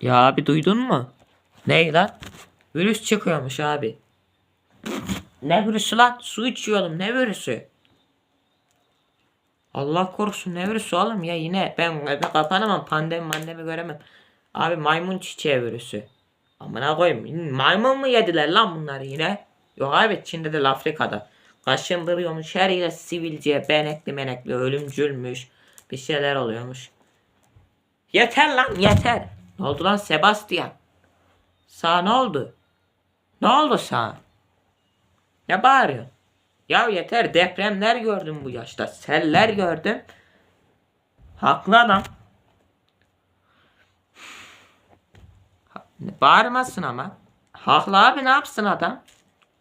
Ya abi duydun mu? Ne lan? Virüs çıkıyormuş abi. Ne virüsü lan? Su içiyorum. Ne virüsü? Allah korusun ne virüsü oğlum ya yine ben eve kapanamam pandemi mandemi göremem. Abi maymun çiçeği virüsü. Amına koyayım maymun mu yediler lan bunları yine? Yok abi Çin'de de Afrika'da. Kaşındırıyormuş her yere sivilce benekli menekli ölümcülmüş. Bir şeyler oluyormuş. Yeter lan yeter. Ne oldu lan Sebastian? Sağ ne oldu? Ne oldu sağ? Ne bağırıyorsun? Ya yeter depremler gördüm bu yaşta. Seller gördüm. Haklı adam. Bağırmasın ama. Haklı abi ne yapsın adam?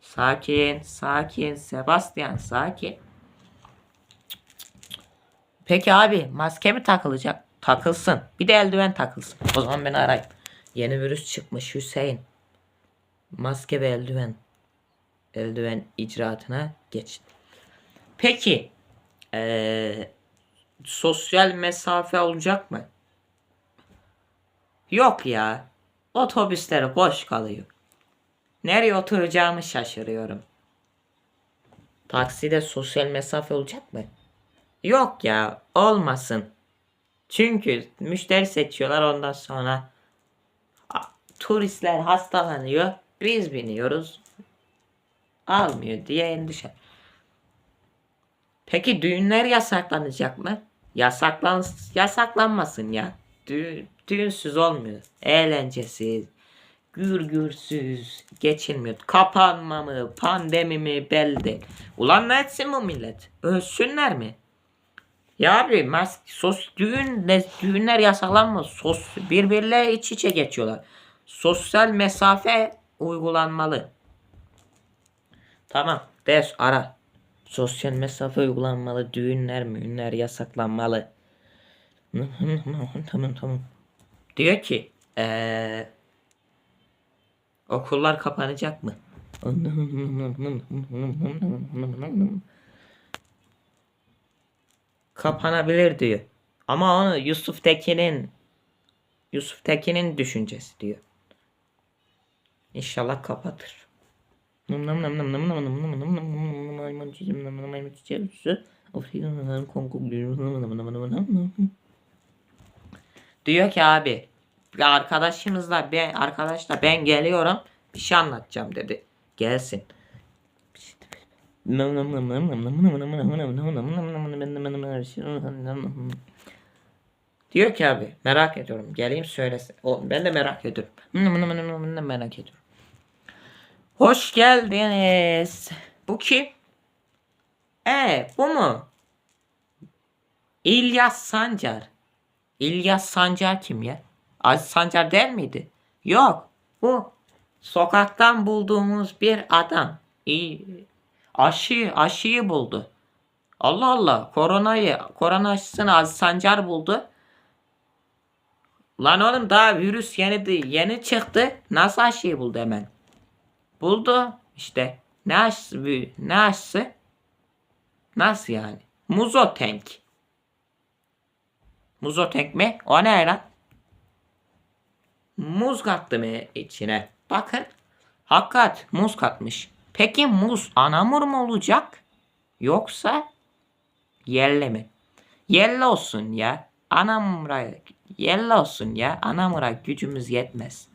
Sakin, sakin. Sebastian sakin. Peki abi maske mi takılacak? Takılsın. Bir de eldiven takılsın. O zaman beni arayın. Yeni virüs çıkmış Hüseyin. Maske ve eldiven. Eldiven icraatına geçin. Peki eee, sosyal mesafe olacak mı? Yok ya. Otobüsler boş kalıyor. Nereye oturacağımı şaşırıyorum. Takside sosyal mesafe olacak mı? Yok ya olmasın. Çünkü müşteri seçiyorlar ondan sonra turistler hastalanıyor. Biz biniyoruz. Almıyor diye endişe. Peki düğünler yasaklanacak mı? Yasaklan yasaklanmasın ya. Dü düğünsüz olmuyor. Eğlencesiz, gürgürsüz geçilmiyor. Kapanma mı, pandemi mi belli değil. Ulan ne etsin bu millet? Ölsünler mi? Ya abi mas sos düğün ne düğünler yasaklanmaz. Sos birbirle iç içe geçiyorlar. Sosyal mesafe uygulanmalı. Tamam. Des ara. Sosyal mesafe uygulanmalı. Düğünler müğünler yasaklanmalı. tamam tamam. Diyor ki eee okullar kapanacak mı? Kapanabilir diyor. Ama onu Yusuf Tekin'in Yusuf Tekin'in düşüncesi diyor. İnşallah kapatır. Diyor ki abi bir arkadaşımızla ben arkadaşla ben geliyorum bir şey anlatacağım dedi. Gelsin. Diyor ki abi merak ediyorum. Geleyim söylesin. O, ben de merak ediyorum. merak ediyorum. Hoş geldiniz. Bu kim? E bu mu? İlyas Sancar. İlyas Sancar kim ya? Aziz Sancar der miydi? Yok. Bu sokaktan bulduğumuz bir adam. İyi. Aşı, aşıyı buldu. Allah Allah. Koronayı, korona aşısını Aziz Sancar buldu. Lan oğlum daha virüs yeni, yeni çıktı. Nasıl aşıyı buldu hemen? Buldu. İşte ne aşısı? Ne aşısı? Nasıl yani? Muzotenk. Muzotenk mi? O ne lan? Muz kattı mı içine? Bakın. Hakikat muz katmış. Peki muz anamur mu olacak? Yoksa yerli mi? Yerli olsun ya. Anamura yerli olsun ya. Anamura gücümüz yetmez.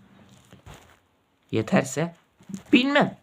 Yeterse bilmem.